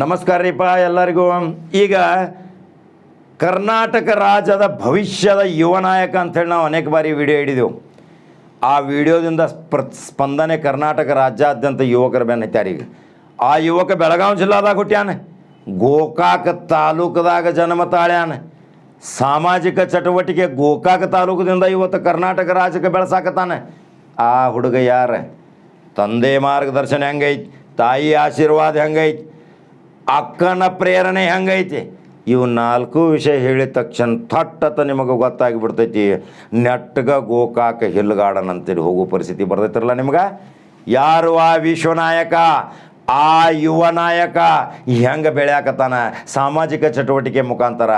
ನಮಸ್ಕಾರ ರೀಪ ಎಲ್ಲರಿಗೂ. ಈಗ ಕರ್ನಾಟಕ ರಾಜ್ಯದ ಭವಿಷ್ಯದ ಯುವ ನಾಯಕ ಅಂಥೇಳಿ ನಾವು ಅನೇಕ ಬಾರಿ ವಿಡಿಯೋ ಹಿಡಿದೆವು ಆ ವಿಡಿಯೋದಿಂದ ಸ್ಪಂದನೆ ಕರ್ನಾಟಕ ರಾಜ್ಯಾದ್ಯಂತ ಯುವಕರ ಬೆನ್ನತ್ಯಾರ ಈಗ ಆ ಯುವಕ ಬೆಳಗಾವಿ ಜಿಲ್ಲಾದಾಗ ಹುಟ್ಟ್ಯಾನ ಗೋಕಾಕ ತಾಲೂಕದಾಗ ಜನ್ಮ ತಾಳ್ಯಾನ. ಸಾಮಾಜಿಕ ಚಟುವಟಿಕೆ ಗೋಕಾಕ ತಾಲೂಕದಿಂದ ಇವತ್ತು ಕರ್ನಾಟಕ ರಾಜ್ಯಕ್ಕೆ ಬೆಳೆಸಾಕತ್ತಾನೆ. ಆ ಹುಡುಗ ಯಾರ? ತಂದೆ ಮಾರ್ಗದರ್ಶನ ಹೆಂಗೈತಿ? ತಾಯಿ ಆಶೀರ್ವಾದ ಹೆಂಗೈತಿ? ಅಕ್ಕನ ಪ್ರೇರಣೆ ಹೆಂಗೈತಿ? ಇವು ನಾಲ್ಕು ವಿಷಯ ಹೇಳಿದ ತಕ್ಷಣ ಥಟ್ಟತ ನಿಮಗೆ ಗೊತ್ತಾಗಿಬಿಡ್ತೈತಿ ನೆಟ್ಟಗ ಗೋಕಾಕ ಹಿಲ್ಗಾಡನ್ ಅಂತೇಳಿ ಹೋಗೋ ಪರಿಸ್ಥಿತಿ ಬರ್ತೈತಿರಲ್ಲ ನಿಮ್ಗೆ? ಯಾರು ಆ ವಿಶ್ವನಾಯಕ? ಆ ಯುವ ನಾಯಕ ಹೆಂಗೆ ಬೆಳೆಯಾಕತ್ತಾನ? ಸಾಮಾಜಿಕ ಚಟುವಟಿಕೆ ಮುಖಾಂತರ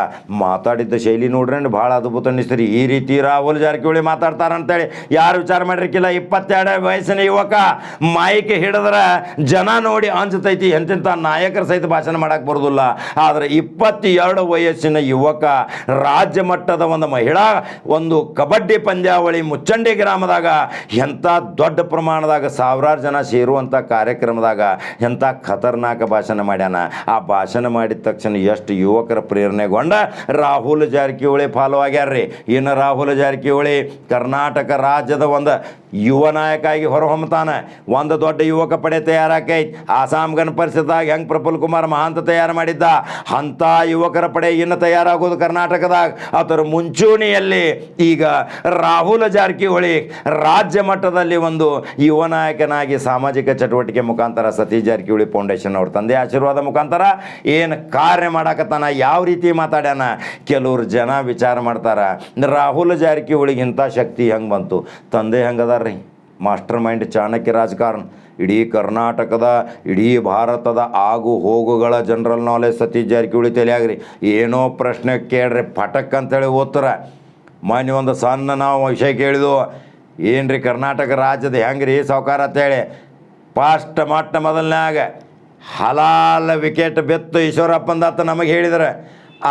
ಮಾತಾಡಿದ್ದ ಶೈಲಿ ನೋಡ್ರಿ ಭಾಳ ಅದ್ಭುತ ಅನ್ನಿಸ್ತೀರಿ. ಈ ರೀತಿ ರಾಹುಲ್ ಜಾರಕಿಹೊಳಿ ಮಾತಾಡ್ತಾರಂತೇಳಿ. ಯಾರು ವಿಚಾರ ಮಾಡಿರ್ಕಿಲ್ಲ? ಇಪ್ಪತ್ತೆರಡು ವಯಸ್ಸಿನ ಯುವಕ ಮಾಯಿಕೆ ಹಿಡಿದ್ರೆ ಜನ ನೋಡಿ ಅಂಜತೈತಿ. ಎಂತೆಂಥ ನಾಯಕರ ಸಹಿತ ಭಾಷಣ ಮಾಡಕ್ಕೆ ಬರೋದಿಲ್ಲ. ಆದರೆ ಇಪ್ಪತ್ತೆರಡು ವಯಸ್ಸಿನ ಯುವಕ ರಾಜ್ಯ ಮಟ್ಟದ ಒಂದು ಮಹಿಳಾ ಒಂದು ಕಬಡ್ಡಿ ಪಂದ್ಯಾವಳಿ ಮುಚ್ಚಂಡಿ ಗ್ರಾಮದಾಗ ಎಂಥ ದೊಡ್ಡ ಪ್ರಮಾಣದಾಗ ಸಾವಿರಾರು ಜನ ಸೇರುವಂಥ ಕಾರ್ಯಕ್ರಮದಾಗ ಎಂಥ ಖತರ್ನಾಕ ಭಾಷಣ ಮಾಡ್ಯಾನ? ಆ ಭಾಷಣ ಮಾಡಿದ ತಕ್ಷಣ ಎಷ್ಟು ಯುವಕರ ಪ್ರೇರಣೆಗೊಂಡ ರಾಹುಲ್ ಜಾರಕಿಹೊಳಿ ಫಾಲೋ ಆಗ್ಯಾರ್ರಿ. ಇನ್ನು ರಾಹುಲ್ ಜಾರಕಿಹೊಳಿ ಕರ್ನಾಟಕ ರಾಜ್ಯದ ಒಂದು ಯುವ ನಾಯಕ ಆಗಿ ಹೊರಹೊಮ್ಮತಾನೆ. ಒಂದು ದೊಡ್ಡ ಯುವಕ ಪಡೆ ತಯಾರಾಕೈತಿ. ಆಸಾಮ್ ಗಣ ಪರಿಷತ್ದಾಗ ಹೆಂಗೆ ಪ್ರಫುಲ್ ಕುಮಾರ್ ಮಹಾಂತ ತಯಾರು ಮಾಡಿದ್ದ? ಅಂಥ ಯುವಕರ ಪಡೆ ಇನ್ನು ತಯಾರಾಗೋದು ಕರ್ನಾಟಕದಾಗ. ಅದರ ಮುಂಚೂಣಿಯಲ್ಲಿ ಈಗ ರಾಹುಲ್ ಜಾರಕಿಹೊಳಿ ರಾಜ್ಯ ಮಟ್ಟದಲ್ಲಿ ಒಂದು ಯುವ ನಾಯಕನಾಗಿ ಸಾಮಾಜಿಕ ಚಟುವಟಿಕೆ ಮುಖಾಂತರ ಸತೀಶ್ ಜಾರಕಿಹೊಳಿ ಫೌಂಡೇಶನ್ ಅವ್ರ ತಂದೆ ಆಶೀರ್ವಾದ ಮುಖಾಂತರ ಏನು ಕಾರ್ಯ ಮಾಡಾಕತ್ತಾನ, ಯಾವ ರೀತಿ ಮಾತಾಡ್ಯಾನ, ಕೆಲವ್ರು ಜನ ವಿಚಾರ ಮಾಡ್ತಾರೆ, ರಾಹುಲ್ ಜಾರಕಿಹೊಳಿಗಿಂತ ಶಕ್ತಿ ಹೆಂಗೆ ಬಂತು? ತಂದೆ ಹೆಂಗದಾರ್ರಿ? ಮಾಸ್ಟರ್ ಮೈಂಡ್ ಚಾಣಕ್ಯ ರಾಜಕಾರಣ, ಇಡೀ ಕರ್ನಾಟಕದ, ಇಡೀ ಭಾರತದ ಆಗು ಹೋಗುಗಳ ಜನರಲ್ ನಾಲೆಜ್ ಸತೀಶ್ ಜಾರಕಿಹೊಳಿ ತಲೆಯಾಗ್ರಿ. ಏನೋ ಪ್ರಶ್ನೆ ಕೇಳ್ರಿ, ಪಟಕ್ ಅಂತೇಳಿ ಓದ್ತಾರೆ. ಮೊನ್ನೆ ಒಂದು ಸಣ್ಣ ನಾವು ವಿಷಯ ಕೇಳಿದ್ವು ರೀ ಕರ್ನಾಟಕ ರಾಜ್ಯದ ಹೆಂಗೆ ರೀ ಸಾವುಕಾರ ಅಂತೇಳಿ. ಫಾಸ್ಟ್ ಮೊದಲನೇ ಆಗ ಹಲಾಲ ವಿಕೆಟ್ ಬೆತ್ತು ಈಶ್ವರಪ್ಪಂದಾತ ನಮಗೆ ಹೇಳಿದ್ರೆ.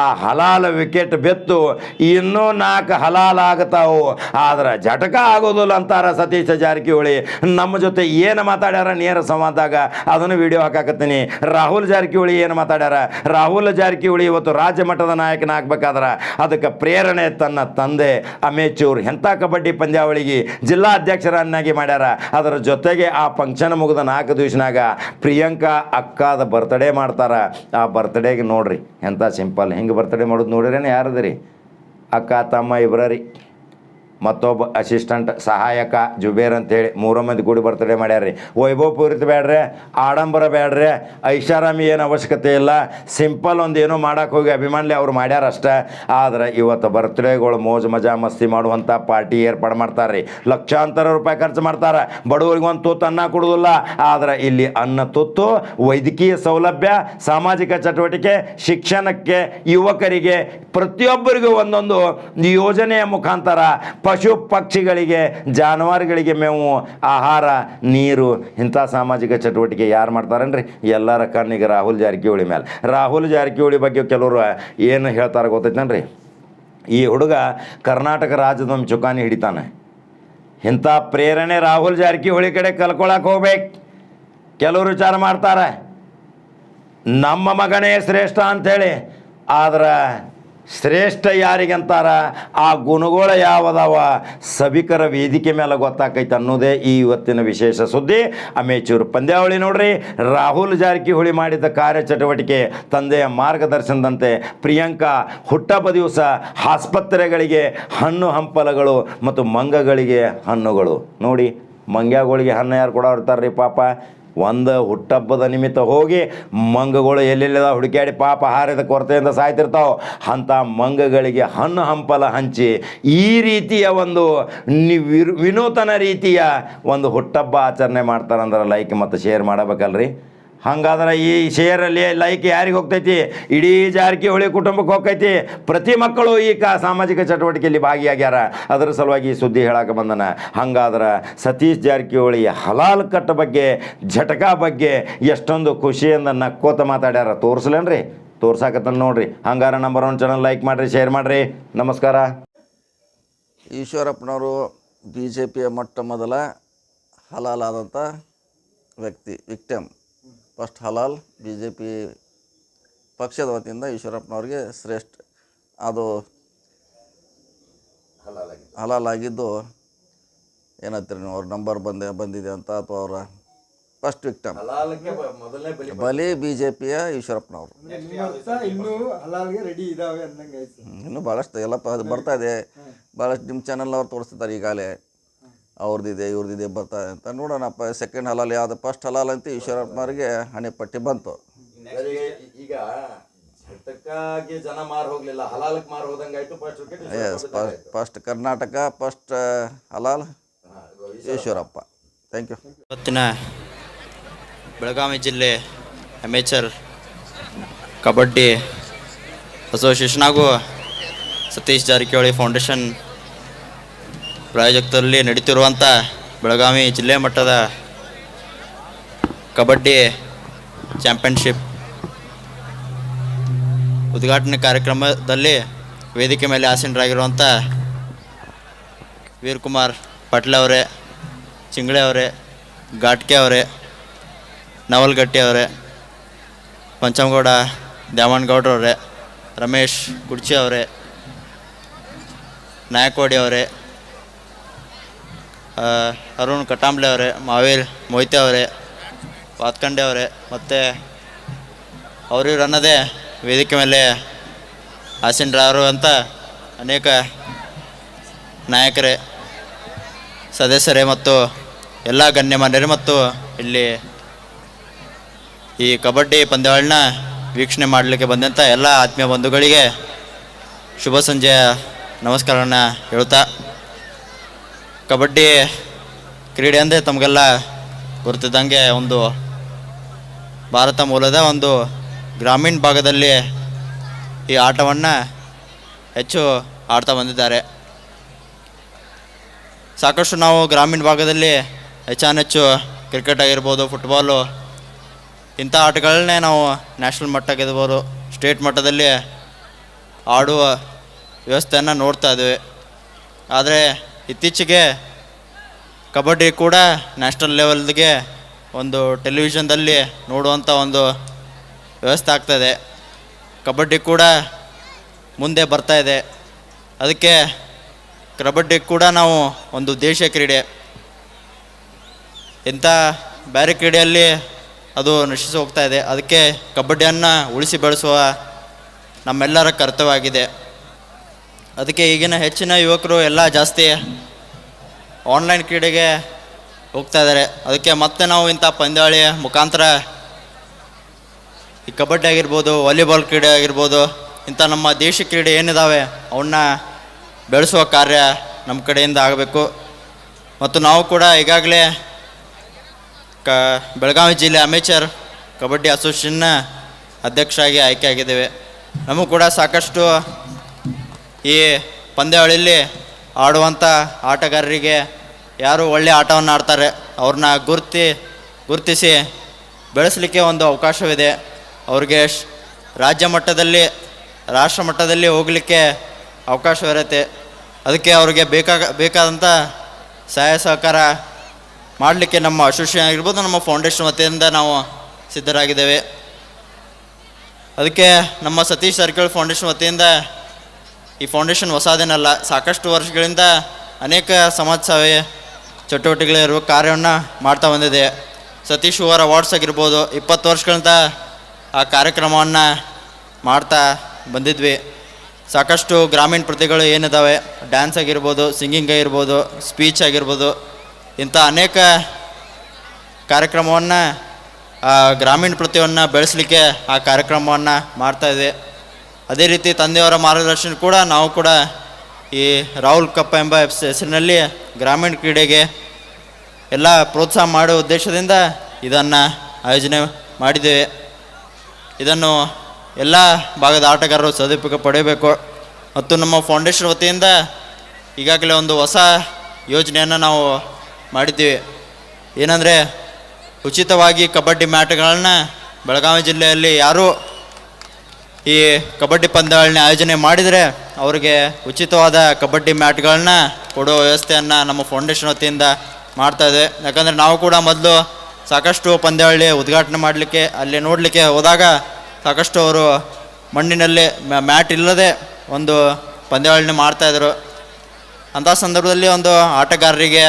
ಆ ಹಲಾಲ ವಿಕೆಟ್ ಬೆತ್ತು. ಇನ್ನೂ ನಾಲ್ಕು ಹಲಾಲ್ ಆಗ್ತಾವು. ಆದ್ರೆ ಜಟಕ ಆಗೋದಿಲ್ಲ ಅಂತಾರ ಸತೀಶ ಜಾರಕಿಹೊಳಿ. ನಮ್ಮ ಜೊತೆ ಏನು ಮಾತಾಡ್ಯಾರ? ನೇರ ಸಂವಾದಾಗ ಅದನ್ನು ವಿಡಿಯೋ ಹಾಕಾಕತ್ತೀನಿ. ರಾಹುಲ್ ಜಾರಕಿಹೊಳಿ ಏನು ಮಾತಾಡ್ಯಾರ? ರಾಹುಲ್ ಜಾರಕಿಹೊಳಿ ಇವತ್ತು ರಾಜ್ಯ ಮಟ್ಟದ ನಾಯಕನ ಆಗ್ಬೇಕಾದ್ರೆ ಅದಕ್ಕೆ ಪ್ರೇರಣೆ ತನ್ನ ತಂದೆ ಅಮೇಚೂರ್. ಎಂಥ ಕಬಡ್ಡಿ ಪಂದ್ಯಾವಳಿಗೆ ಜಿಲ್ಲಾ ಅಧ್ಯಕ್ಷರನ್ನಾಗಿ ಮಾಡ್ಯಾರ. ಅದರ ಜೊತೆಗೆ ಆ ಫಂಕ್ಷನ್ ಮುಗಿದ ನಾಲ್ಕು ದಿವಸನಾಗ ಪ್ರಿಯಾಂಕಾ ಅಕ್ಕಾದ ಬರ್ತ್ಡೇ ಮಾಡ್ತಾರ. ಆ ಬರ್ತ್ಡೇಗೆ ನೋಡ್ರಿ, ಎಂಥ ಸಿಂಪಲ್ ಹೆಂಗೆ ಬರ್ತಡೇ ಮಾಡೋದು ನೋಡಿರೇನು ಯಾರದ್ರಿ? ಅಕ್ಕ ತಮ್ಮ ಇಬ್ಬರ ಮತ್ತೊಬ್ಬ ಅಸಿಸ್ಟೆಂಟ್ ಸಹಾಯಕ ಜುಬೇರ್ ಅಂತೇಳಿ ಮೂರು ಮಂದಿ ಕೂಡಿ ಬರ್ತಡೇ ಮಾಡ್ಯಾರ್ರಿ. ವೈಭವ ಪೂರಿತ ಬೇಡ್ರಿ ಆಡಂಬರ ಬೇಡ್ರಿ ಐಷಾರಾಮಿ ಏನು ಅವಶ್ಯಕತೆ ಇಲ್ಲ. ಸಿಂಪಲ್ ಒಂದು ಏನೋ ಮಾಡೋಕೆ ಹೋಗಿ ಅಭಿಮಾನಿ ಅವ್ರು ಮಾಡ್ಯಾರ ಅಷ್ಟೇ. ಆದ್ರೆ ಇವತ್ತು ಬರ್ತ್ಡೇಗಳು ಮೋಜು ಮಜಾ ಮಸ್ತಿ ಮಾಡುವಂಥ ಪಾರ್ಟಿ ಏರ್ಪಾಡು ಮಾಡ್ತಾರೆ ರೀ ಲಕ್ಷಾಂತರ ರೂಪಾಯಿ ಖರ್ಚು ಮಾಡ್ತಾರೆ. ಬಡವರಿಗೆ ಒಂದು ತುತ್ತು ಅನ್ನ ಕೊಡೋದಿಲ್ಲ. ಆದರೆ ಇಲ್ಲಿ ಅನ್ನ ತುತ್ತು, ವೈದ್ಯಕೀಯ ಸೌಲಭ್ಯ, ಸಾಮಾಜಿಕ ಚಟುವಟಿಕೆ, ಶಿಕ್ಷಣಕ್ಕೆ ಯುವಕರಿಗೆ ಪ್ರತಿಯೊಬ್ಬರಿಗೂ ಒಂದೊಂದು ಯೋಜನೆಯ ಮುಖಾಂತರ ಪಶು ಪಕ್ಷಿಗಳಿಗೆ, ಜಾನುವಾರುಗಳಿಗೆ ಮೇವು, ಆಹಾರ, ನೀರು, ಇಂಥ ಸಾಮಾಜಿಕ ಚಟುವಟಿಕೆ ಯಾರು ಮಾಡ್ತಾರನ್ರಿ? ಎಲ್ಲರ ಕಣ್ಣಿಗೆ ರಾಹುಲ್ ಜಾರಕಿಹೊಳಿ ಮೇಲೆ ರಾಹುಲ್ ಜಾರಕಿಹೊಳಿ ಬಗ್ಗೆ ಕೆಲವರು ಏನು ಹೇಳ್ತಾರೆ ಗೊತ್ತೈತೇನ್ರಿ? ಈ ಹುಡುಗ ಕರ್ನಾಟಕ ರಾಜ್ಯದ ಒಂದು ಚುಕಾನಿ ಹಿಡಿತಾನೆ. ಇಂಥ ಪ್ರೇರಣೆ ರಾಹುಲ್ ಜಾರಕಿಹೊಳಿ ಕಡೆ ಕಲ್ಕೊಳಕ್ಕೆ ಹೋಗ್ಬೇಕು. ಕೆಲವರು ವಿಚಾರ ಮಾಡ್ತಾರೆ. ನಮ್ಮ ಮಗನೇ ಶ್ರೇಷ್ಠ ಅಂಥೇಳಿ. ಆದ್ರೆ ಶ್ರೇಷ್ಠ ಯಾರಿಗಂತಾರ? ಆ ಗುಣಗಳು ಯಾವದವ? ಸಭಿಕರ ವೇದಿಕೆ ಮೇಲೆ ಗೊತ್ತಾಕೈತೆ ಅನ್ನೋದೇ ಈ ಇವತ್ತಿನ ವಿಶೇಷ ಸುದ್ದಿ. ಅಮೇಚೂರು ಪಂದ್ಯಾವಳಿ ನೋಡ್ರಿ. ರಾಹುಲ್ ಜಾರಕಿಹೊಳಿ ಮಾಡಿದ ಕಾರ್ಯಚಟುವಟಿಕೆ ತಂದೆಯ ಮಾರ್ಗದರ್ಶನದಂತೆ ಪ್ರಿಯಾಂಕಾ ಹುಟ್ಟಬ ದಿವಸ ಆಸ್ಪತ್ರೆಗಳಿಗೆ ಹಣ್ಣು ಹಂಪಲಗಳು ಮತ್ತು ಮಂಗಗಳಿಗೆ ಹಣ್ಣುಗಳು. ನೋಡಿ, ಮಂಗ್ಯಾಗಳಿಗೆ ಹಣ್ಣು ಯಾರು ಕೊಡೋರ್ತಾರ್ರಿ ಪಾಪ? ಒಂದು ಹುಟ್ಟಬ್ಬದ ನಿಮಿತ್ತ ಹೋಗಿ ಮಂಗಗಳು ಎಲ್ಲೆಲ್ಲದ ಹುಡುಕಾಡಿ ಪಾಪ ಹಾರಿದ ಕೊರತೆಯಿಂದ ಸಾಯ್ತಿರ್ತಾವೆ ಅಂಥ ಮಂಗಗಳಿಗೆ ಹಣ್ಣು ಹಂಪಲ ಹಂಚಿ ಈ ರೀತಿಯ ಒಂದು ವಿನೂತನ ರೀತಿಯ ಒಂದು ಹುಟ್ಟಬ್ಬ ಆಚರಣೆ ಮಾಡ್ತಾರಂದ್ರೆ ಲೈಕ್ ಮತ್ತು ಶೇರ್ ಮಾಡಬೇಕಲ್ರಿ? ಹಂಗಾದ್ರೆ ಈ ಶೇರಲ್ಲಿ ಲೈಕ್ ಯಾರಿಗೆ ಹೋಗ್ತೈತಿ? ಇಡೀ ಜಾರಕಿಹೊಳಿ ಕುಟುಂಬಕ್ಕೆ ಹೋಗ್ತೈತಿ. ಪ್ರತಿ ಮಕ್ಕಳು ಈ ಸಾಮಾಜಿಕ ಚಟುವಟಿಕೆಯಲ್ಲಿ ಭಾಗಿಯಾಗ್ಯಾರ. ಅದರ ಸಲುವಾಗಿ ಈ ಸುದ್ದಿ ಹೇಳಕ್ಕೆ ಬಂದನ. ಹಂಗಾದ್ರೆ ಸತೀಶ್ ಜಾರಕಿಹೊಳಿ ಹಲಾಲ್ ಕಟ್ ಬಗ್ಗೆ, ಝಟಕ ಬಗ್ಗೆ ಎಷ್ಟೊಂದು ಖುಷಿಯಿಂದ ನಕ್ಕೋತ ಮಾತಾಡ್ಯಾರ. ತೋರಿಸ್ಲೇನ್ರಿ? ತೋರ್ಸಾಕತ್ತ ನೋಡ್ರಿ. ಹಂಗಾರ ನಂಬರ್ ಒನ್ ಚಾನಲ್ ಲೈಕ್ ಮಾಡಿರಿ ಶೇರ್ ಮಾಡಿರಿ. ನಮಸ್ಕಾರ. ಈಶ್ವರಪ್ಪನವರು ಬಿ ಜೆ ಪಿಯ ಮೊಟ್ಟ ಮೊದಲ ಹಲಾಲ್ ಆದಂಥ ವ್ಯಕ್ತಿ ವಿಕ್ಟಮ್ ಫಸ್ಟ್ ಹಲಾಲ್ ಬಿ ಜೆ ಪಿ ಪಕ್ಷದ ವತಿಯಿಂದ ಈಶ್ವರಪ್ಪನವ್ರಿಗೆ ಶ್ರೇಷ್ಠ. ಅದು ಹಲಾಲ್ ಆಗಿದ್ದು ಏನಂತೀರಿ ನೀವು ಅವ್ರ ನಂಬರ್ ಬಂದೆ ಬಂದಿದೆ ಅಂತ ಅಥವಾ ಅವರ ಫಸ್ಟ್ ವಿಕ್ಟಮ್ ಮೊದಲನೇ ಬಲಿ ಬಿ ಜೆ ಪಿಯ ಈಶ್ವರಪ್ಪನವರು. ನಿಮ್ಮತ್ತ ಇನ್ನೂ ಭಾಳಷ್ಟು ಎಲ್ಲ ಪ- ಅದು ಬರ್ತಾ ಇದೆ. ಭಾಳಷ್ಟು ನಿಮ್ಮ ಚಾನಲ್ನವ್ರು ತೋರಿಸ್ತಿದ್ದಾರೆ ಈಗಾಗಲೇ. ಅವ್ರದ್ದಿದೆ ಇವ್ರದ್ದಿದೆ ಬರ್ತಾ ಇದೆ ಅಂತ ನೋಡೋಣಪ್ಪ. ಸೆಕೆಂಡ್ ಹಲಾಲ್ ಯಾವುದು? ಫಸ್ಟ್ ಹಲಾಲ್ ಅಂತ ಈಶ್ವರಪ್ಪನವ್ರಿಗೆ ಹಣೆ ಪಟ್ಟಿ ಬಂತು ಈಗ ಜನ ಮಾರು ಹೋಗ್ಲಿಲ್ಲ ಮಾರು ಹೋದಂಗಾಯ್ತು ಫಸ್ಟ್ ಕರ್ನಾಟಕ ಫಸ್ಟ್ ಹಲಾಲ್ ಈಶ್ವರಪ್ಪ. ಥ್ಯಾಂಕ್ ಯು ಇವತ್ತಿನ ಬೆಳಗಾವಿ ಜಿಲ್ಲೆ ಅಮೇಚರ್ ಕಬಡ್ಡಿ ಅಸೋಸಿಯೇಷನ್ ಹಾಗೂ ಸತೀಶ್ ಜಾರಕಿಹೊಳಿ ಫೌಂಡೇಶನ್ ಪ್ರಾಯೋಜಕದಲ್ಲಿ ನಡೀತಿರುವಂಥ ಬೆಳಗಾವಿ ಜಿಲ್ಲೆ ಮಟ್ಟದ ಕಬಡ್ಡಿ ಚಾಂಪಿಯನ್ಶಿಪ್ ಉದ್ಘಾಟನೆ ಕಾರ್ಯಕ್ರಮದಲ್ಲಿ ವೇದಿಕೆ ಮೇಲೆ ಆಸೀನರಾಗಿರುವಂಥ ವೀರ್ಕುಮಾರ್ ಪಟ್ಲೆ ಅವರೇ, ಚಿಂಗಳೆ ಅವರೇ ಘಾಟ್ಕೆ ಅವರೇ, ನವಲ್ಗಟ್ಟಿ ಅವರೇ, ಪಂಚಮಗೌಡ ದ್ಯಾಮನ್ಗೌಡ್ರವರೇ ರಮೇಶ್ ಕುಡ್ಚಿ ಅವರೇ ನಾಯಕೋಡಿ ಅವರೇ ಅರುಣ್ ಕಟಾಂಬ್ಳೆ ಅವರೇ ಮಾವೀರ್ ಮೊಯ್ತೆ ಅವರೇ ಪಾತ್ಕಂಡೆ ಅವರೇ, ಮತ್ತು ಅವರಿವ್ರು ಅನ್ನೋದೇ ವೇದಿಕೆ ಮೇಲೆ ಆಸೀನರಾರು ಅಂತ ಅನೇಕ ನಾಯಕರೇ, ಸದಸ್ಯರೇ ಮತ್ತು ಎಲ್ಲ ಗಣ್ಯಮಾನ್ಯರೇ ಮತ್ತು ಇಲ್ಲಿ ಈ ಕಬಡ್ಡಿ ಪಂದ್ಯಾವಳಿನ ವೀಕ್ಷಣೆ ಮಾಡಲಿಕ್ಕೆ ಬಂದಂಥ ಎಲ್ಲ ಆತ್ಮೀಯ ಬಂಧುಗಳಿಗೆ ಶುಭ ಸಂಜೆಯ ನಮಸ್ಕಾರವನ್ನು ಹೇಳ್ತಾ ಕಬಡ್ಡಿ ಕ್ರೀಡೆ ಅಂದರೆ ತಮಗೆಲ್ಲ ಗೊತ್ತಿದ್ದಂಗೆ ಒಂದು ಭಾರತ ಮೂಲದ ಒಂದು ಗ್ರಾಮೀಣ ಭಾಗದಲ್ಲಿ ಈ ಆಟವನ್ನು ಹೆಚ್ಚು ಆಡ್ತಾ ಬಂದಿದ್ದಾರೆ. ಸಾಕಷ್ಟು ನಾವು ಗ್ರಾಮೀಣ ಭಾಗದಲ್ಲಿ ಹೆಚ್ಚಾನೆಚ್ಚು ಕ್ರಿಕೆಟ್ ಆಗಿರ್ಬೋದು ಫುಟ್ಬಾಲು ಇಂಥ ಆಟಗಳನ್ನೇ ನಾವು ನ್ಯಾಷನಲ್ ಮಟ್ಟಕ್ಕಿರ್ಬೋದು ಸ್ಟೇಟ್ ಮಟ್ಟದಲ್ಲಿ ಆಡುವ ವ್ಯವಸ್ಥೆಯನ್ನು ನೋಡ್ತಾ ಇದ್ದೀವಿ ಆದರೆ ಇತ್ತೀಚೆಗೆ ಕಬಡ್ಡಿ ಕೂಡ ನ್ಯಾಷನಲ್ ಲೆವೆಲ್ಗೆ ಒಂದು ಟೆಲಿವಿಷನ್ದಲ್ಲಿ ನೋಡುವಂಥ ಒಂದು ವ್ಯವಸ್ಥೆ ಆಗ್ತಾಯಿದೆ ಕಬಡ್ಡಿ ಕೂಡ ಮುಂದೆ ಬರ್ತಾ ಇದೆ. ಅದಕ್ಕೆ ಕಬಡ್ಡಿ ಕೂಡ ನಾವು ಒಂದು ದೇಶೀಯ ಕ್ರೀಡೆ. ಇಂಥ ಬೇರೆ ಕ್ರೀಡೆಯಲ್ಲಿ ಅದು ನಶಿಸಿ ಹೋಗ್ತಾ ಇದೆ. ಅದಕ್ಕೆ ಕಬಡ್ಡಿಯನ್ನು ಉಳಿಸಿ ಬೆಳೆಸುವ ನಮ್ಮೆಲ್ಲರ ಕರ್ತವ್ಯವಾಗಿದೆ ಅದಕ್ಕೆ ಈಗಿನ ಹೆಚ್ಚಿನ ಯುವಕರು ಎಲ್ಲ ಜಾಸ್ತಿ ಆನ್ಲೈನ್ ಕ್ರೀಡೆಗೆ ಹೋಗ್ತಾ ಇದ್ದಾರೆ ಅದಕ್ಕೆ ಮತ್ತೆ ನಾವು ಇಂಥ ಪಂದ್ಯಾವಳಿ ಮುಖಾಂತರ ಈ ಕಬಡ್ಡಿ ಆಗಿರ್ಬೋದು, ವಾಲಿಬಾಲ್ ಕ್ರೀಡೆ ಆಗಿರ್ಬೋದು, ಇಂಥ ನಮ್ಮ ದೇಶ ಕ್ರೀಡೆ ಏನಿದ್ದಾವೆ ಅವನ್ನ ಬೆಳೆಸುವ ಕಾರ್ಯ ನಮ್ಮ ಕಡೆಯಿಂದ ಆಗಬೇಕು. ಮತ್ತು ನಾವು ಕೂಡ ಈಗಾಗಲೇ ಕ, ಬೆಳಗಾವಿ ಜಿಲ್ಲೆ ಅಮೇಚರ್ ಕಬಡ್ಡಿ ಅಸೋಸಿಯೇಷನ್ನ ಅಧ್ಯಕ್ಷರಾಗಿ ಆಯ್ಕೆ ಆಗಿದ್ದೇವೆ. ನಮಗೂ ಕೂಡ ಸಾಕಷ್ಟು ಈ ಪಂದ್ಯಾವಳಿಯಲ್ಲಿ ಆಡುವಂಥ ಆಟಗಾರರಿಗೆ ಯಾರು ಒಳ್ಳೆಯ ಆಟವನ್ನು ಆಡ್ತಾರೆ, ಅವ್ರನ್ನ ಗುರುತಿ, ಗುರುತಿಸಿ ಬೆಳೆಸಲಿಕ್ಕೆ ಒಂದು ಅವಕಾಶವಿದೆ. ಅವ್ರಿಗೆ ರಾಜ್ಯ ಮಟ್ಟದಲ್ಲಿ, ರಾಷ್ಟ್ರ ಮಟ್ಟದಲ್ಲಿ ಹೋಗಲಿಕ್ಕೆ ಅವಕಾಶವಿರುತ್ತೆ. ಅದಕ್ಕೆ ಅವ್ರಿಗೆ ಬೇಕಾಗ ಬೇಕಾದಂಥ ಸಹಾಯ ಸಹಕಾರ ಮಾಡಲಿಕ್ಕೆ ನಮ್ಮ ಅಸೋಸಿಯೇಷನ್ ಆಗಿರ್ಬೋದು, ನಮ್ಮ ಫೌಂಡೇಶನ್ ವತಿಯಿಂದ ನಾವು ಸಿದ್ಧರಾಗಿದ್ದೇವೆ. ಅದಕ್ಕೆ ನಮ್ಮ ಸತೀಶ್ ಸರ್ಕಲ್ ಫೌಂಡೇಶನ್ ವತಿಯಿಂದ ಈ ಫೌಂಡೇಶನ್ ಹೊಸದೇನಲ್ಲ. ಸಾಕಷ್ಟು ವರ್ಷಗಳಿಂದ ಅನೇಕ ಸಮಾಜ ಸೇವೆ ಚಟುವಟಿಕೆಗಳಿರುವ ಕಾರ್ಯವನ್ನು ಮಾಡ್ತಾ ಬಂದಿದೆ. ಸತೀಶ್ ಅವರ ಅವಾರ್ಡ್ಸ್ ಆಗಿರ್ಬೋದು, ಇಪ್ಪತ್ತು ವರ್ಷಗಳಿಂದ ಆ ಕಾರ್ಯಕ್ರಮವನ್ನು ಮಾಡ್ತಾ ಬಂದಿದ್ವಿ. ಸಾಕಷ್ಟು ಗ್ರಾಮೀಣ ಪ್ರತಿಗಳು ಏನಿದ್ದಾವೆ ಡ್ಯಾನ್ಸ್ ಆಗಿರ್ಬೋದು ಸಿಂಗಿಂಗ್ ಆಗಿರ್ಬೋದು ಸ್ಪೀಚ್ ಆಗಿರ್ಬೋದು, ಇಂಥ ಅನೇಕ ಕಾರ್ಯಕ್ರಮವನ್ನು ಗ್ರಾಮೀಣ ಪ್ರತಿಯನ್ನು ಬೆಳೆಸಲಿಕ್ಕೆ ಆ ಕಾರ್ಯಕ್ರಮವನ್ನು ಮಾಡ್ತಾಯಿದ್ವಿ ಅದೇ ರೀತಿ ತಂದೆಯವರ ಮಾರ್ಗದರ್ಶನ ಕೂಡ ನಾವು ಕೂಡ ಈ ರಾಹುಲ್ ಕಪ್ ಎಂಬ ಹೆಸ್- ಹೆಸರಿನಲ್ಲಿ ಗ್ರಾಮೀಣ ಕ್ರೀಡೆಗೆ ಎಲ್ಲ ಪ್ರೋತ್ಸಾಹ ಮಾಡುವ ಉದ್ದೇಶದಿಂದ ಇದನ್ನು ಆಯೋಜನೆ ಮಾಡಿದ್ದೇವೆ. ಇದನ್ನು ಎಲ್ಲ ಭಾಗದ ಆಟಗಾರರು ಸದುಪಯೋಗ ಪಡೆಯಬೇಕು. ಮತ್ತು ನಮ್ಮ ಫೌಂಡೇಶನ್ ವತಿಯಿಂದ ಈಗಾಗಲೇ ಒಂದು ಹೊಸ ಯೋಜನೆಯನ್ನು ನಾವು ಮಾಡಿದ್ದೀವಿ. ಏನಂದರೆ ಉಚಿತವಾಗಿ ಕಬಡ್ಡಿ ಮ್ಯಾಟ್ಗಳನ್ನ ಬೆಳಗಾವಿ ಜಿಲ್ಲೆಯಲ್ಲಿ ಯಾರು ಈ ಕಬಡ್ಡಿ ಪಂದ್ಯಗಳನ್ನ ಆಯೋಜನೆ ಮಾಡಿದರೆ ಅವರಿಗೆ ಉಚಿತವಾದ ಕಬಡ್ಡಿ ಮ್ಯಾಟ್ಗಳನ್ನ ಕೊಡುವ ವ್ಯವಸ್ಥೆಯನ್ನು ನಮ್ಮ ಫೌಂಡೇಶನ್ ವತಿಯಿಂದ ಇದೆ. ಯಾಕಂದರೆ ನಾವು ಕೂಡ ಮೊದಲು ಸಾಕಷ್ಟು ಪಂದ್ಯಾವಳಿ ಉದ್ಘಾಟನೆ ಮಾಡಲಿಕ್ಕೆ, ಅಲ್ಲಿ ನೋಡಲಿಕ್ಕೆ ಹೋದಾಗ ಸಾಕಷ್ಟು ಅವರು ಮಣ್ಣಿನಲ್ಲಿ ಮ್ಯಾ- ಮ್ಯಾಟ್ ಇಲ್ಲದೆ ಒಂದು ಪಂದ್ಯಾವಳಿನ ಮಾಡ್ತಾಯಿದ್ರು ಅಂಥ ಸಂದರ್ಭದಲ್ಲಿ ಒಂದು ಆಟಗಾರರಿಗೆ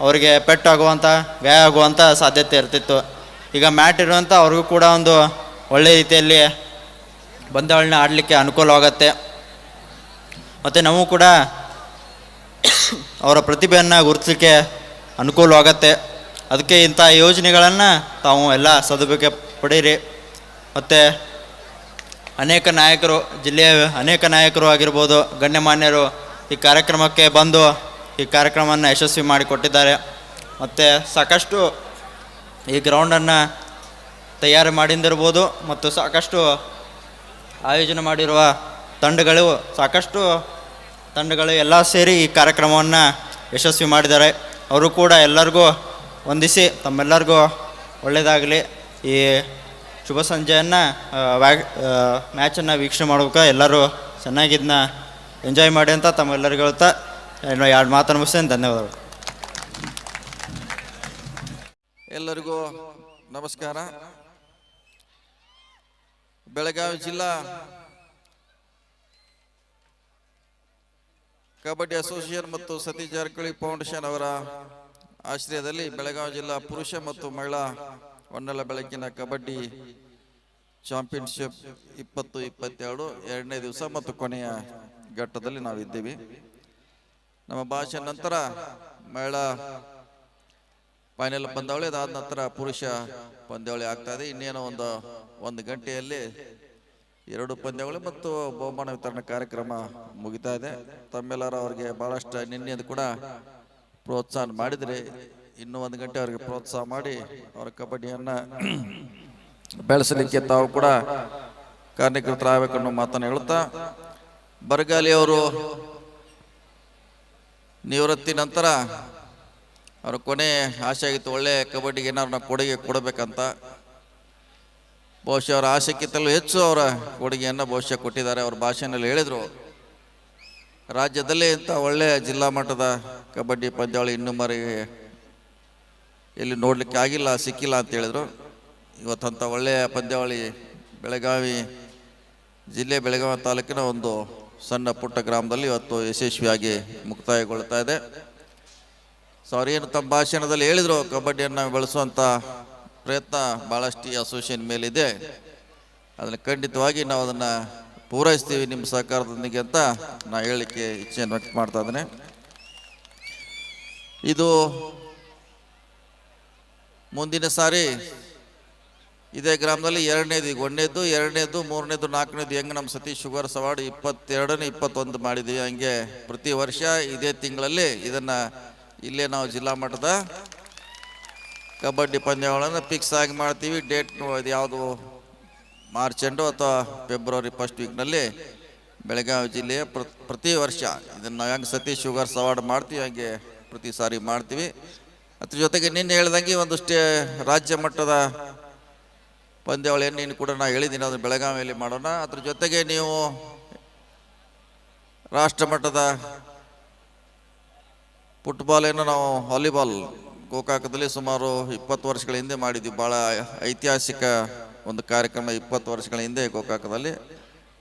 ಅವರಿಗೆ ಪೆಟ್ಟಾಗುವಂಥ ಗಾಯ ಆಗುವಂಥ ಸಾಧ್ಯತೆ ಇರ್ತಿತ್ತು. ಈಗ ಮ್ಯಾಟ್ ಇರುವಂಥ ಅವ್ರಿಗೂ ಕೂಡ ಒಂದು ಒಳ್ಳೆಯ ರೀತಿಯಲ್ಲಿ ಪಂದ್ಯಾವಳಿನ ಆಡಲಿಕ್ಕೆ ಅನುಕೂಲವಾಗತ್ತೆ ಮತ್ತು ನಾವು ಕೂಡ ಅವರ ಪ್ರತಿಭೆಯನ್ನು ಗುರುತಿಸಲಿಕ್ಕೆ ಅನುಕೂಲವಾಗತ್ತೆ ಅದಕ್ಕೆ ಇಂಥ ಯೋಜನೆಗಳನ್ನು ತಾವು ಎಲ್ಲ ಸದುಪಯೋಗ ಪಡೀರಿ. ಮತ್ತು ಅನೇಕ ನಾಯಕರು, ಜಿಲ್ಲೆಯ ಅನೇಕ ನಾಯಕರು ಆಗಿರ್ಬೋದು, ಗಣ್ಯಮಾನ್ಯರು ಈ ಕಾರ್ಯಕ್ರಮಕ್ಕೆ ಬಂದು ಈ ಕಾರ್ಯಕ್ರಮವನ್ನು ಯಶಸ್ವಿ ಮಾಡಿಕೊಟ್ಟಿದ್ದಾರೆ. ಮತ್ತು ಸಾಕಷ್ಟು ಈ ಗ್ರೌಂಡನ್ನು ತಯಾರು ಮಾಡಿಂದಿರ್ಬೋದು, ಮತ್ತು ಸಾಕಷ್ಟು ಆಯೋಜನೆ ಮಾಡಿರುವ ತಂಡಗಳು, ಸಾಕಷ್ಟು ತಂಡಗಳು ಎಲ್ಲ ಸೇರಿ ಈ ಕಾರ್ಯಕ್ರಮವನ್ನು ಯಶಸ್ವಿ ಮಾಡಿದ್ದಾರೆ. ಅವರು ಕೂಡ ಎಲ್ಲರಿಗೂ ವಂದಿಸಿ, ತಮ್ಮೆಲ್ಲರಿಗೂ ಒಳ್ಳೆಯದಾಗಲಿ. ಈ ಶುಭ ಸಂಜೆಯನ್ನು ವ್ಯಾ ಮ್ಯಾಚನ್ನು ವೀಕ್ಷಣೆ ಮಾಡ್ಬೇಕು. ಎಲ್ಲರೂ ಚೆನ್ನಾಗಿದ್ದನ್ನ ಎಂಜಾಯ್ ಮಾಡಿ ಅಂತ ತಮ್ಮೆಲ್ಲರಿಗೂ ಹೇಳ್ತಾ ಎರಡು ಮಾತನ್ನು ಮುಗಿಸ್ತೇನೆ ಧನ್ಯವಾದಗಳು. ಎಲ್ಲರಿಗೂ ನಮಸ್ಕಾರ. ಬೆಳಗಾವಿ ಜಿಲ್ಲಾ ಕಬಡ್ಡಿ ಅಸೋಸಿಯೇಷನ್ ಮತ್ತು ಸತೀಶ್ ಜಾರಕಿಹೊಳಿ ಫೌಂಡೇಶನ್ ಅವರ ಆಶ್ರಯದಲ್ಲಿ ಬೆಳಗಾವಿ ಜಿಲ್ಲಾ ಪುರುಷ ಮತ್ತು ಮಹಿಳಾ ಒನ್ನಲ ಬೆಳಕಿನ ಕಬಡ್ಡಿ ಚಾಂಪಿಯನ್ಶಿಪ್ ಇಪ್ಪತ್ತು ಇಪ್ಪತ್ತೆರಡು ಎರಡನೇ ದಿವಸ ಮತ್ತು ಕೊನೆಯ ಘಟ್ಟದಲ್ಲಿ ನಾವಿದ್ದೀವಿ. ನಮ್ಮ ಭಾಷೆ ನಂತರ ಮಹಿಳಾ ಫೈನಲ್ ಪಂದ್ಯಾವಳಿ ಅದಾದ ನಂತರ ಪುರುಷ ಪಂದ್ಯಾವಳಿ ಆಗ್ತಾ ಇದೆ. ಇನ್ನೇನೋ ಒಂದು ಒಂದು ಗಂಟೆಯಲ್ಲಿ ಎರಡು ಪಂದ್ಯಾವಳಿ ಮತ್ತು ಬಹುಮಾನ ವಿತರಣೆ ಕಾರ್ಯಕ್ರಮ ಮುಗಿತಾ ಇದೆ. ತಮ್ಮೆಲ್ಲರ ಅವರಿಗೆ ಬಹಳಷ್ಟು ನಿನ್ನೆದು ಕೂಡ ಪ್ರೋತ್ಸಾಹ ಮಾಡಿದರೆ. ಇನ್ನೂ ಒಂದು ಗಂಟೆ ಅವರಿಗೆ ಪ್ರೋತ್ಸಾಹ ಮಾಡಿ ಅವರ ಕಬಡ್ಡಿಯನ್ನು ಬೆಳೆಸಲಿಕ್ಕೆ ತಾವು ಕೂಡ ಕಾರ್ಯಕರ್ತರಾಗಬೇಕು ಅನ್ನೋ ಮಾತನ್ನು ಹೇಳುತ್ತಾ, ಬರಗಾಲಿಯವರು ನಿವೃತ್ತಿ ನಂತರ ಅವ್ರ ಕೊನೆ ಆಸೆ ಆಗಿತ್ತು, ಒಳ್ಳೆ ಕಬಡ್ಡಿಗೆ ಏನಾದ್ರು ನಾವು ಕೊಡುಗೆ ಕೊಡಬೇಕಂತ. ಬಹುಶಃ ಅವರ ಆಸೆಕ್ಕಿಂತಲೂ ಹೆಚ್ಚು ಅವರ ಕೊಡುಗೆಯನ್ನು ಬಹುಶಃ ಕೊಟ್ಟಿದ್ದಾರೆ, ಅವ್ರ ಭಾಷೆನಲ್ಲಿ ಹೇಳಿದರು. ರಾಜ್ಯದಲ್ಲೇ ಇಂಥ ಒಳ್ಳೆಯ ಜಿಲ್ಲಾ ಮಟ್ಟದ ಕಬಡ್ಡಿ ಪಂದ್ಯಾವಳಿ ಇನ್ನೂ ಮರೆಗೆ ಎಲ್ಲಿ ನೋಡಲಿಕ್ಕೆ ಆಗಿಲ್ಲ, ಸಿಕ್ಕಿಲ್ಲ ಅಂತ ಹೇಳಿದರು. ಇವತ್ತಂಥ ಒಳ್ಳೆಯ ಪಂದ್ಯಾವಳಿ ಬೆಳಗಾವಿ ಜಿಲ್ಲೆ ಬೆಳಗಾವಿ ತಾಲೂಕಿನ ಒಂದು ಸಣ್ಣ ಪುಟ್ಟ ಗ್ರಾಮದಲ್ಲಿ ಇವತ್ತು ಯಶಸ್ವಿಯಾಗಿ ಮುಕ್ತಾಯಗೊಳ್ತಾ ಇದೆ. ಸೊ ಅವ್ರೇನು ತಮ್ಮ ಭಾಷಣದಲ್ಲಿ ಹೇಳಿದರು, ಕಬಡ್ಡಿಯನ್ನು ಬೆಳೆಸುವಂಥ ಪ್ರಯತ್ನ ಭಾಳಷ್ಟು ಅಸೋಸಿಯೇಷನ್ ಮೇಲಿದೆ. ಅದನ್ನು ಖಂಡಿತವಾಗಿ ನಾವು ಅದನ್ನು ಪೂರೈಸ್ತೀವಿ ನಿಮ್ಮ ಸಹಕಾರದೊಂದಿಗೆ ಅಂತ ನಾ ಹೇಳಲಿಕ್ಕೆ ಇಚ್ಛೆಯನ್ನು ವ್ಯಕ್ತ ಮಾಡ್ತಾ ಇದ್ದೇನೆ. ಇದು ಮುಂದಿನ ಸಾರಿ ಇದೇ ಗ್ರಾಮದಲ್ಲಿ ಎರಡನೇದು ಈಗ ಒಂದನೇದು ಎರಡನೇದು, ಮೂರನೇದು, ನಾಲ್ಕನೇದು ಹೆಂಗೆ ನಮ್ಮ ಸತೀಶ್ ಶುಗರ್ ಸವಾರ್ಡ್ ಇಪ್ಪತ್ತೆರಡನೇ, ಇಪ್ಪತ್ತೊಂದು ಮಾಡಿದ್ದೀವಿ ಹಂಗೆ ಪ್ರತಿ ವರ್ಷ ಇದೇ ತಿಂಗಳಲ್ಲಿ ಇದನ್ನು ಇಲ್ಲೇ ನಾವು ಜಿಲ್ಲಾ ಮಟ್ಟದ ಕಬಡ್ಡಿ ಪಂದ್ಯಾವಳಿಯನ್ನು ಫಿಕ್ಸ್ ಆಗಿ ಮಾಡ್ತೀವಿ. ಡೇಟ್ ಇದು ಯಾವುದು ಮಾರ್ಚ್ ಎಂಡು ಅಥವಾ ಫೆಬ್ರವರಿ ಫಸ್ಟ್ ವೀಕ್ನಲ್ಲಿ ಬೆಳಗಾವಿ ಜಿಲ್ಲೆಯ ಪ್ರ- ಪ್ರತಿ ವರ್ಷ ಇದನ್ನು ನಾವು ಹೆಂಗೆ ಸತೀಶ್ ಶುಗರ್ಸ್ ಅವಾರ್ಡ್ ಮಾಡ್ತೀವಿ, ಹಂಗೆ ಪ್ರತಿ ಸಾರಿ ಮಾಡ್ತೀವಿ. ಅದ್ರ ಜೊತೆಗೆ ನಿನ್ನೆ ಹೇಳ್ದಂಗೆ ಒಂದಷ್ಟೇ ರಾಜ್ಯ ಮಟ್ಟದ ಪಂದ್ಯಾವಳಿಯನ್ನು ನೀನು ಕೂಡ ನಾನು ಹೇಳಿದ್ದೀನಿ ಅದನ್ನು ಬೆಳಗಾವಿಯಲ್ಲಿ ಮಾಡೋಣ. ಅದ್ರ ಜೊತೆಗೆ ನೀವು ರಾಷ್ಟ್ರ ಮಟ್ಟದ ಫುಟ್ಬಾಲ್ ಏನು ನಾವು ವಾಲಿಬಾಲ್, ಗೋಕಾಕದಲ್ಲಿ ಸುಮಾರು ಇಪ್ಪತ್ತು ವರ್ಷಗಳ ಹಿಂದೆ ಮಾಡಿದ್ವಿ. ಭಾಳ ಐತಿಹಾಸಿಕ ಒಂದು ಕಾರ್ಯಕ್ರಮ ಇಪ್ಪತ್ತು ವರ್ಷಗಳ ಹಿಂದೆ ಗೋಕಾಕದಲ್ಲಿ.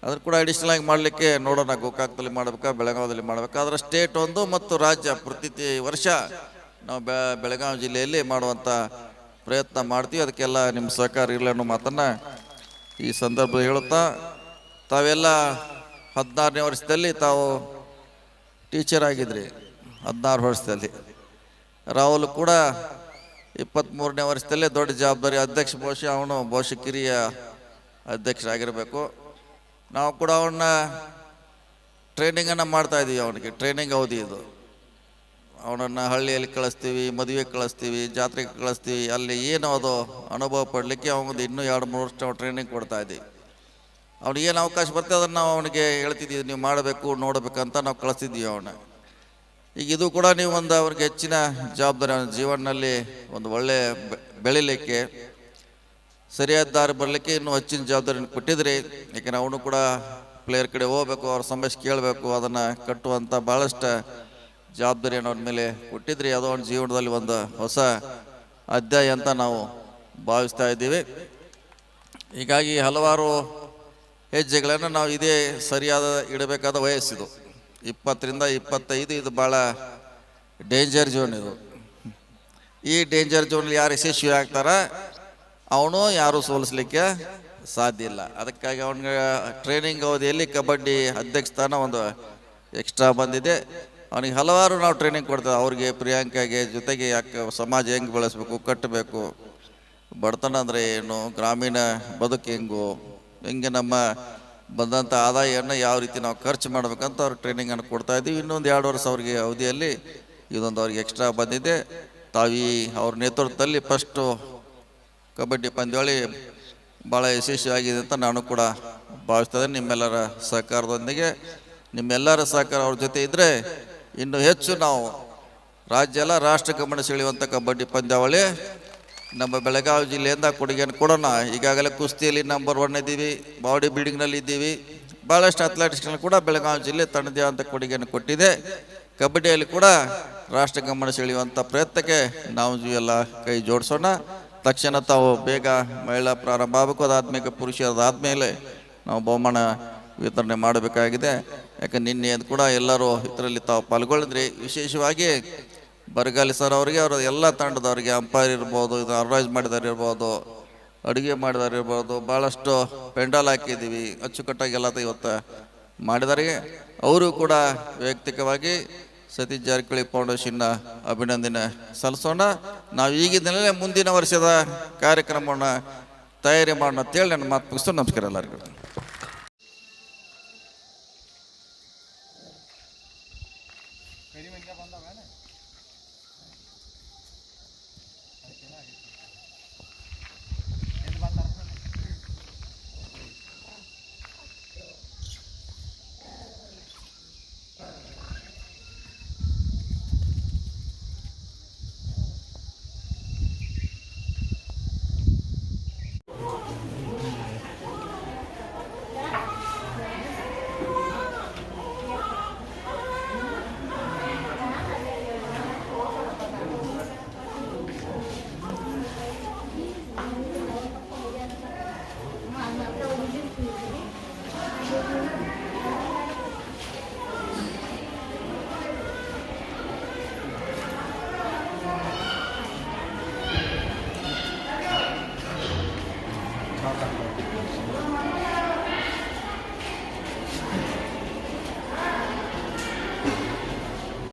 ಅದನ್ನು ಕೂಡ ಅಡಿಷನಲ್ ಆಗಿ ಮಾಡಲಿಕ್ಕೆ ನೋಡೋಣ, ಗೋಕಾಕದಲ್ಲಿ ಮಾಡಬೇಕಾ ಬೆಳಗಾವದಲ್ಲಿ ಮಾಡಬೇಕಾ. ಅದರ ಸ್ಟೇಟ್ ಒಂದು ಮತ್ತು ರಾಜ್ಯ ಪ್ರತಿತಿ ವರ್ಷ ನಾವು ಬೆ, ಬೆಳಗಾವಿ ಜಿಲ್ಲೆಯಲ್ಲಿ ಮಾಡುವಂಥ ಪ್ರಯತ್ನ ಮಾಡ್ತೀವಿ. ಅದಕ್ಕೆಲ್ಲ ನಿಮ್ಮ ಸಹಕಾರ ಇರಲಿ ಅನ್ನೋ ಮಾತನ್ನು ಈ ಸಂದರ್ಭ ಹೇಳುತ್ತಾ, ತಾವೆಲ್ಲ ಹದಿನಾರನೇ ವರ್ಷದಲ್ಲಿ ತಾವು ಟೀಚರ್ ಆಗಿದ್ರಿ. ಹದಿನಾರು ವರ್ಷದಲ್ಲಿ. ರಾಹುಲ್ ಕೂಡ ಇಪ್ಪತ್ತ್ಮೂರನೇ ವರ್ಷದಲ್ಲೇ ದೊಡ್ಡ ಜವಾಬ್ದಾರಿ ಅಧ್ಯಕ್ಷ ಬಹುಶಃ ಅವನು ಬಹುಶಃ ಕಿರಿಯ ಅಧ್ಯಕ್ಷರಾಗಿರಬೇಕು. ನಾವು ಕೂಡ ಅವನ್ನ ಟ್ರೈನಿಂಗನ್ನು ಮಾಡ್ತಾ ಇದ್ದೀವಿ ಅವನಿಗೆ, ಟ್ರೈನಿಂಗ್ ಅವಧಿ ಇದು. ಅವನನ್ನು ಹಳ್ಳಿಯಲ್ಲಿ ಕಳಿಸ್ತೀವಿ ಮದುವೆಗೆ ಕಳಿಸ್ತೀವಿ, ಜಾತ್ರೆಗೆ ಕಳಿಸ್ತೀವಿ, ಅಲ್ಲಿ ಏನು ಅದು ಅನುಭವ ಪಡಲಿಕ್ಕೆ ಅವನಿಗೆ ಇನ್ನೂ ಎರಡು, ಮೂರು ವರ್ಷ ಟ್ರೈನಿಂಗ್ ಕೊಡ್ತಾ ಇದ್ದೀವಿ ಅವ್ನಿಗೆ ಏನು ಅವಕಾಶ ಬರ್ತದೆ ಅದನ್ನು ನಾವು ಅವನಿಗೆ ಹೇಳ್ತಿದ್ದೀವಿ, ನೀವು ಮಾಡಬೇಕು ನೋಡಬೇಕಂತ ನಾವು ಕಳಿಸ್ತಿದ್ದೀವಿ ಅವನ ಈಗ ಇದು ಕೂಡ ನೀವು ಒಂದು ಅವ್ರಿಗೆ ಹೆಚ್ಚಿನ ಜವಾಬ್ದಾರಿ ಜೀವನದಲ್ಲಿ ಒಂದು ಒಳ್ಳೆ ಬೆಳಿಲಿಕ್ಕೆ, ಸರಿಯಾದ ದಾರಿ ಬರಲಿಕ್ಕೆ ಇನ್ನೂ ಹೆಚ್ಚಿನ ಜವಾಬ್ದಾರಿಯನ್ನು ಕೊಟ್ಟಿದ್ರಿ. ಯಾಕೆಂದ್ರೆ ಅವನು ಕೂಡ ಪ್ಲೇಯರ್ ಕಡೆ ಹೋಗ್ಬೇಕು, ಅವ್ರ ಸಮಸ್ಯೆ ಕೇಳಬೇಕು, ಅದನ್ನು ಕಟ್ಟುವಂಥ ಭಾಳಷ್ಟು ಜವಾಬ್ದಾರಿಯನ್ನು ಅವನ ಮೇಲೆ ಕೊಟ್ಟಿದ್ರಿ. ಅದು ಅವನ ಜೀವನದಲ್ಲಿ ಒಂದು ಹೊಸ ಅಧ್ಯಾಯ ಅಂತ ನಾವು ಭಾವಿಸ್ತಾ ಇದ್ದೀವಿ. ಹೀಗಾಗಿ ಹಲವಾರು ಹೆಜ್ಜೆಗಳನ್ನು ನಾವು ಇದೇ ಸರಿಯಾದ, ಇಡಬೇಕಾದ ವಯಸ್ಸಿದು. ಇಪ್ಪತ್ತರಿಂದ ಇಪ್ಪತ್ತೈದು ಇದು ಭಾಳ ಡೇಂಜರ್ ಝೋನ್ ಇದು. ಈ ಡೇಂಜರ್ ಝೋನಲ್ಲಿ ಯಾರು ಯಶಸ್ವಿ ಆಗ್ತಾರ, ಅವನು ಯಾರು ಸೋಲಿಸ್ಲಿಕ್ಕೆ ಸಾಧ್ಯ ಇಲ್ಲ. ಅದಕ್ಕಾಗಿ ಅವನಿಗೆ ಟ್ರೈನಿಂಗ್ ಅವಧಿಯಲ್ಲಿ ಕಬಡ್ಡಿ ಅಧ್ಯಕ್ಷ ಸ್ಥಾನ ಒಂದು ಎಕ್ಸ್ಟ್ರಾ ಬಂದಿದೆ. ಅವನಿಗೆ ಹಲವಾರು ನಾವು ಟ್ರೈನಿಂಗ್ ಕೊಡ್ತೇವೆ. ಅವ್ರಿಗೆ ಪ್ರಿಯಾಂಕಾಗೆ ಜೊತೆಗೆ ಯಾಕೆ ಸಮಾಜ ಹೆಂಗೆ ಬೆಳೆಸ್ಬೇಕು ಕಟ್ಟಬೇಕು ಬಡತನ ಅಂದರೆ ಏನು, ಗ್ರಾಮೀಣ ಬದುಕು ಹೆಂಗು, ಹೆಂಗೆ ನಮ್ಮ ಬಂದಂಥ ಆದಾಯವನ್ನು ಯಾವ ರೀತಿ ನಾವು ಖರ್ಚು ಮಾಡಬೇಕಂತ ಅವ್ರಿಗೆ ಟ್ರೈನಿಂಗನ್ನು ಕೊಡ್ತಾ ಇದ್ದೀವಿ. ಇನ್ನೊಂದು ಎರಡು ವರ್ಷ ಅವ್ರಿಗೆ ಅವಧಿಯಲ್ಲಿ ಇದೊಂದು ಅವ್ರಿಗೆ ಎಕ್ಸ್ಟ್ರಾ ಬಂದಿದೆ. ತಾವಿ ಅವ್ರ ನೇತೃತ್ವದಲ್ಲಿ ಫಸ್ಟು ಕಬಡ್ಡಿ ಪಂದ್ಯಾವಳಿ ಭಾಳ ಯಶಸ್ವಿಯಾಗಿದೆ ಅಂತ ನಾನು ಕೂಡ ಭಾವಿಸ್ತೇನೆ. ನಿಮ್ಮೆಲ್ಲರ ಸಹಕಾರದೊಂದಿಗೆ, ನಿಮ್ಮೆಲ್ಲರ ಸಹಕಾರ ಅವ್ರ ಜೊತೆ ಇದ್ದರೆ ಇನ್ನು ಹೆಚ್ಚು ನಾವು ರಾಜ್ಯ ಎಲ್ಲ ರಾಷ್ಟ್ರ ಗಮನ ಸೆಳೆಯುವಂಥ ಕಬಡ್ಡಿ ಪಂದ್ಯಾವಳಿ ನಮ್ಮ ಬೆಳಗಾವಿ ಜಿಲ್ಲೆಯಿಂದ ಕೊಡುಗೆಯನ್ನು ಕೊಡೋಣ. ಈಗಾಗಲೇ ಕುಸ್ತಿಯಲ್ಲಿ ನಂಬರ್ ಒನ್ ಇದ್ದೀವಿ ಬಾಡಿ ಬಿಲ್ಡಿಂಗ್ನಲ್ಲಿ ಇದ್ದೀವಿ. ಭಾಳಷ್ಟು ಅಥ್ಲೆಟಿಕ್ಸ್ನಲ್ಲಿ ಕೂಡ ಬೆಳಗಾವಿ ಜಿಲ್ಲೆ ತನ್ನದೇ ಆದ ಕೊಡುಗೆಯನ್ನು ಕೊಟ್ಟಿದೆ. ಕಬಡ್ಡಿಯಲ್ಲಿ ಕೂಡ ರಾಷ್ಟ್ರ ಗಮನ ಸೆಳೆಯುವಂಥ ಪ್ರಯತ್ನಕ್ಕೆ ನಾವು ಎಲ್ಲ ಕೈ ಜೋಡಿಸೋಣ. ತಕ್ಷಣ ತಾವು ಬೇಗ ಮಹಿಳಾ ಪ್ರಾರಂಭ ಆಗಬೇಕು. ಅದಾದ್ಮೇಲೆ ಪುರುಷರದಾದ್ಮೇಲೆ ನಾವು ಬಹುಮಾನ ವಿತರಣೆ ಮಾಡಬೇಕಾಗಿದೆ. ಯಾಕೆ ನಿನ್ನೆ ಕೂಡ ಎಲ್ಲರೂ ಇದರಲ್ಲಿ ತಾವು ಪಾಲ್ಗೊಳ್ಳಿದ್ರಿ. ವಿಶೇಷವಾಗಿ ಬರಗಾಲಿ ಸರ್ ಅವರಿಗೆ ಅವರ ಎಲ್ಲ ತಂಡದವರಿಗೆ ಅಂಪೈರ್ ಇರ್ಬೋದು, ಇದು ಅರ್ವೈಸ್ ಮಾಡಿದಾರೆ ಇರ್ಬೋದು, ಅಡುಗೆ ಮಾಡಿದಾರೆ ಇರ್ಬೋದು ಭಾಳಷ್ಟು ಪೆಂಡಲ್ ಹಾಕಿದ್ದೀವಿ, ಅಚ್ಚುಕಟ್ಟಾಗಿ ಎಲ್ಲ ಇವತ್ತು ಮಾಡಿದವರಿಗೆ. ಅವರು ಕೂಡ ವೈಯಕ್ತಿಕವಾಗಿ ಸತೀಶ್ ಜಾರಕಿಹೊಳಿ ಫೌಂಡೇಶನ್ನ ಅಭಿನಂದನೆ ಸಲ್ಲಿಸೋಣ. ನಾವು ಈಗಿನಲ್ಲೇ ಮುಂದಿನ ವರ್ಷದ ಕಾರ್ಯಕ್ರಮವನ್ನು ತಯಾರಿ ಮಾಡೋಣ ಅಂತೇಳಿ ನನ್ನ ಮಾತು ಮುಗಿಸ್ತು ನಮಸ್ಕಾರ ಎಲ್ಲರಿಗೂ.